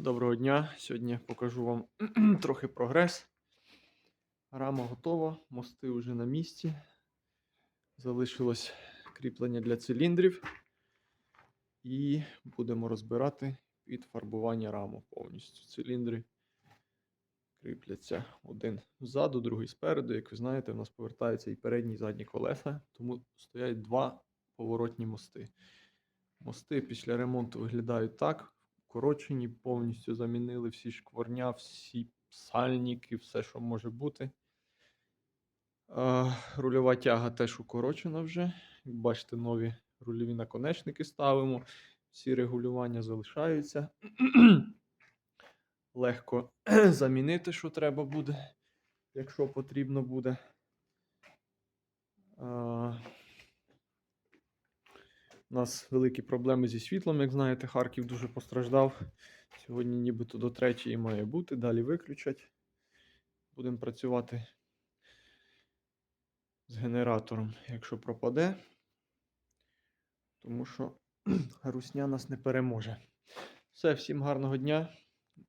Доброго дня. Сьогодні покажу вам трохи прогрес. Рама готова, мости вже на місці. Залишилось кріплення для циліндрів. І будемо розбирати під фарбування раму повністю. Циліндри кріпляться один ззаду, другий спереду. Як ви знаєте, в нас повертаються і передні, і задні колеса, тому стоять два поворотні мости. Мости після ремонту виглядають так. Вкорочені, повністю замінили всі шкварня, всі сальники, все, що може бути. Рульова тяга теж укорочена вже. Бачите, нові рульові наконечники ставимо. Всі регулювання залишаються. Легко замінити, що треба буде, якщо потрібно буде. У нас великі проблеми зі світлом, як знаєте, Харків дуже постраждав. Сьогодні нібито до третьої має бути, далі виключать. Будемо працювати з генератором, якщо пропаде, тому що русня нас не переможе. Все, всім гарного дня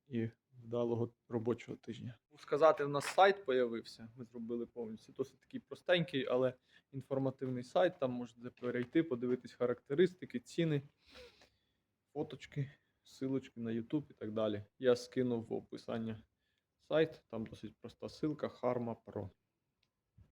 і вдалого робочого тижня. Сказати, в нас сайт появився. Ми зробили повністю. Досить такий простенький, але інформативний сайт. Там можете перейти, подивитись характеристики, ціни, фоточки, силочки на YouTube і так далі. Я скинув в описання сайт, там досить проста ссылка Harma Pro.